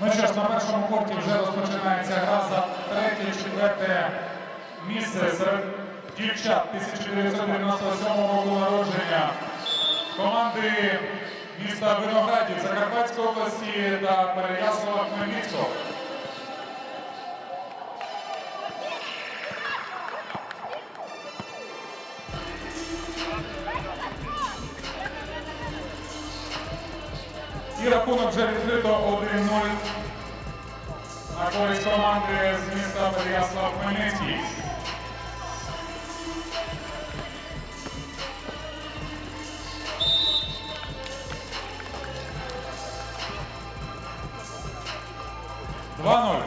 Ну що ж, на першому корті вже розпочинається гра за третє, четверте місце серед дівчат 1997 року народження. Команди міста Виноградів Закарпатської області та Переяслава Хмельницького. І рахунок вже відкрито 1-0 на користь команди з міста Переяслав Хмельницький. Два ноль.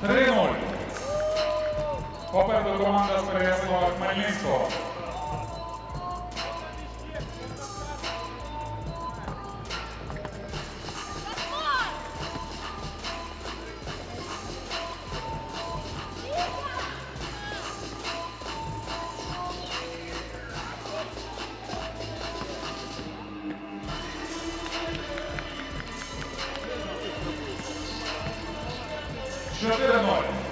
Три ноль. Попереду команда з Переяслава Хмельницького. 4-0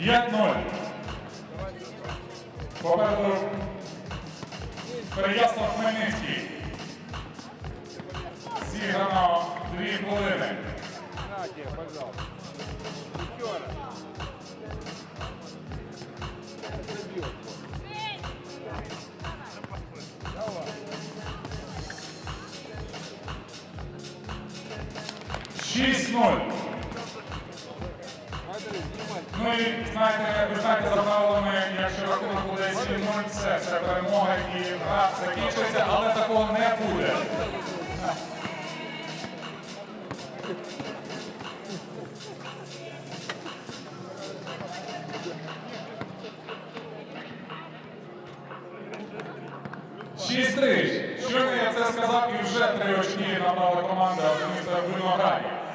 ноль. П'ять ноль. Попереду Переяслав Хмельницький. Зіграно дві хвилини. Шість ноль. І знаєте, ви знаєте за якщо рахунок буде 7-0, все, це перемога і гра закінчується, але такого не буде. Шість три. Щойно я це сказав і вже три очки набрала команда міста Виноградів.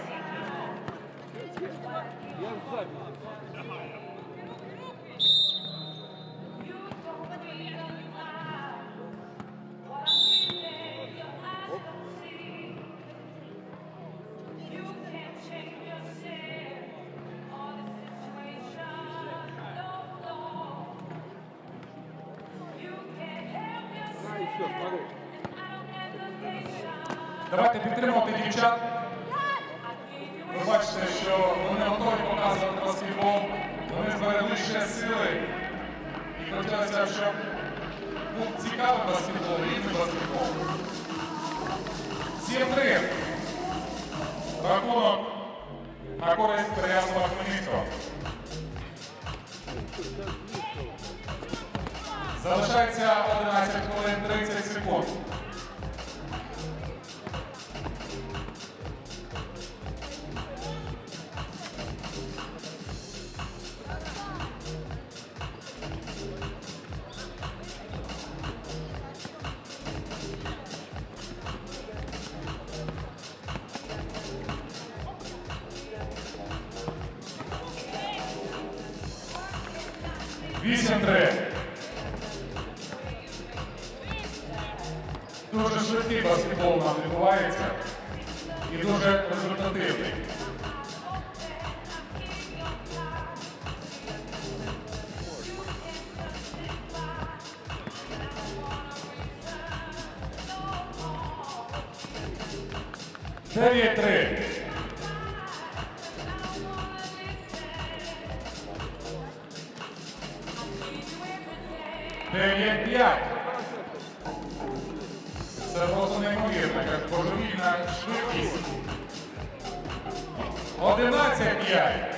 Давайте підтримувати дівчат. Ви бачите, що вони готові показувати баскетбол. Вони зберегли ще сили. І хотілося, щоб був цікавий баскетбол, рівний баскетбол. 7-3. Рахунок на користь Переяслава Хмельницького. Залишається 11 хвилин 30 секунд. Вісім три. Дуже швидкий баскетбол у нас відбувається і дуже результативний. Дев'ять три. Дев'ять п'ять. Це просто неймовірно, як божевільна швидкість. 11-5.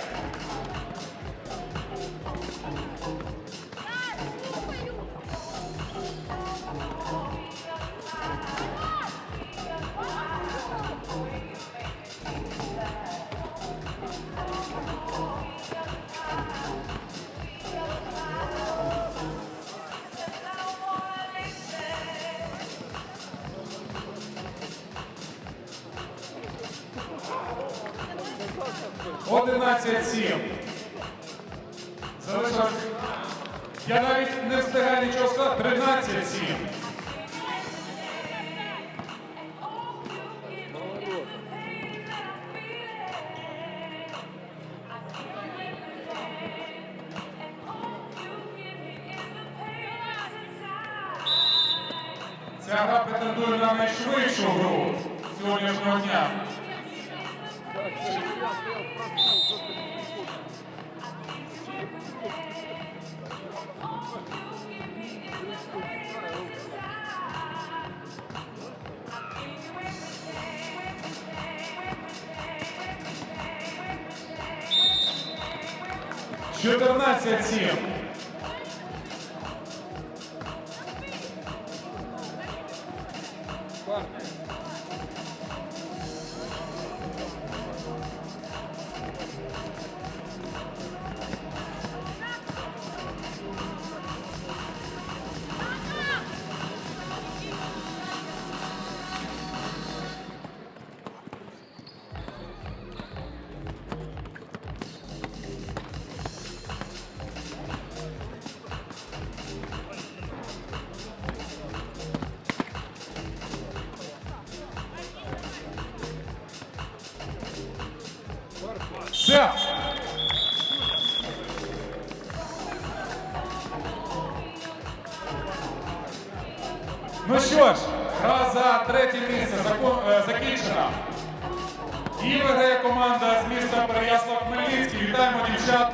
14-7. Залишилось. Я навіть не встигаю нічого сказати. 13-7. Ця гра претендує на найшвидшу гру сьогоднішнього дня. Чотирнадцять сім. Ну що ж, гра за третє місце е, закінчена. І виграє команда з міста Переяслав Хмельницький. Вітаємо дівчат.